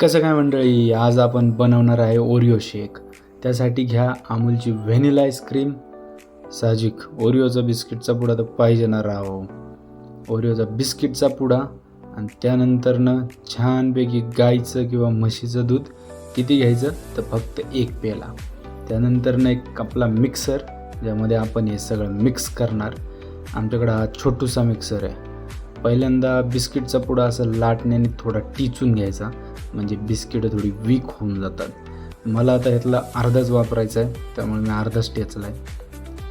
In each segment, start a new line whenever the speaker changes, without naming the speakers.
कसं काय मंडळी आज आपण बनवणार आहे ओरिओ शेक त्यासाठी घ्या अमूलची व्हॅनिला आईस्क्रीम साहजिक ओरिओचा बिस्किटचा पुडा तर पाहिजे ना राहो ओरिओचा बिस्किटचा पुडा आणि त्यानंतरनं छानपैकी गाईचं किंवा म्हशीचं दूध किती घ्यायचं तर फक्त एक पेला त्यानंतरनं एक आपला मिक्सर ज्यामध्ये आपण हे सगळं मिक्स करणार. आमच्याकडं हा छोटूसा मिक्सर आहे. पहिल्यांदा बिस्किटचा पुडा असं लाटण्याने थोडा टिचून घ्यायचा. म्हणजे बिस्किटं थोडी वीक होऊन जातात. मला आता ह्यातला अर्धाच वापरायचा आहे त्यामुळे मी अर्धाच टेचला आहे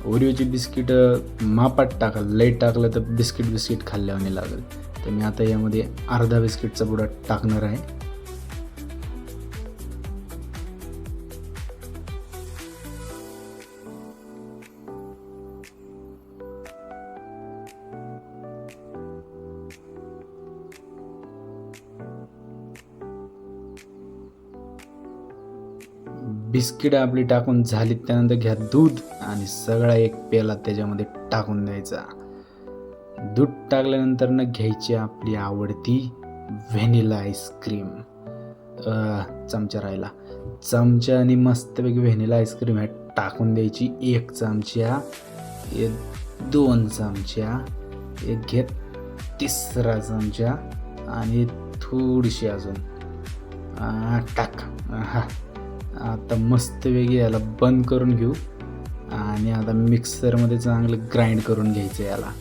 ओरिओची बिस्किटं मापात टाकाल लई टाकलं तर बिस्किट बिस्किट खाल्ल्यावाने लागेल. तर मी आता यामध्ये अर्धा बिस्किटचा पुडा टाकणार आहे. बिस्किट आपली टाकून झालीत त्यानंतर घ्या दूध आणि सगळा एक पेला त्याच्यामध्ये टाकून द्यायचा. दूध टाकल्यानंतर न घ्यायची आपली आवडती व्हॅनिला आईस्क्रीम. चमचा राहिला. चमचा आणि मस्तपैकी व्हॅनिला आईस्क्रीम ह्या टाकून द्यायची एक चमच्या एक दोन चमच्या एक घेत तिसरा चमचा आणि थोडीशी अजून. टाक. हा. आता मस्तपैकी याला बंद करून घेऊ. आणि आता मिक्सरमध्ये चांगलं ग्राइंड करून घ्यायचं याला.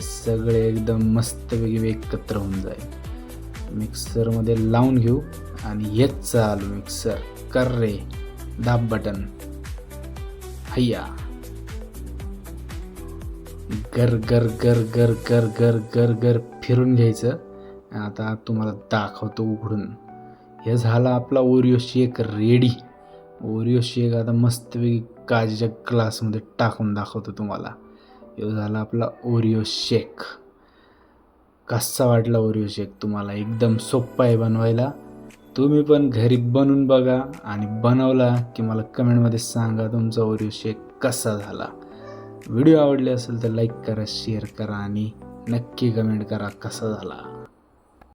सगळे एकदम मस्तपैकी एकत्र होऊन जाईल. मिक्सरमध्ये लावून घेऊ. आणि हेच चालू मिक्सर. कर रे. दाब बटन. हय्या. गर गर गर गर गर गर गर गर फिरून घ्यायचं. आता तुम्हाला दाखवतो उघडून. हे झाला आपला ओरिओशी एक रेडी ओरिओ शेक आता मस्तपैकी काजीच्या ग्लासमध्ये टाकून दाखवतो तुम्हाला. हे झाला आपला ओरिओ शेक कसा वाटला ओरिओ शेक तुम्हाला? एकदम सोप्पा आहे बनवायला. तुम्ही पण घरी बनवून बघा आणि बनवला की मला कमेंटमध्ये सांगा तुमचा ओरिओ शेक कसा झाला. व्हिडिओ आवडले असेल तर लाईक करा शेअर करा आणि नक्की कमेंट करा कसा झाला.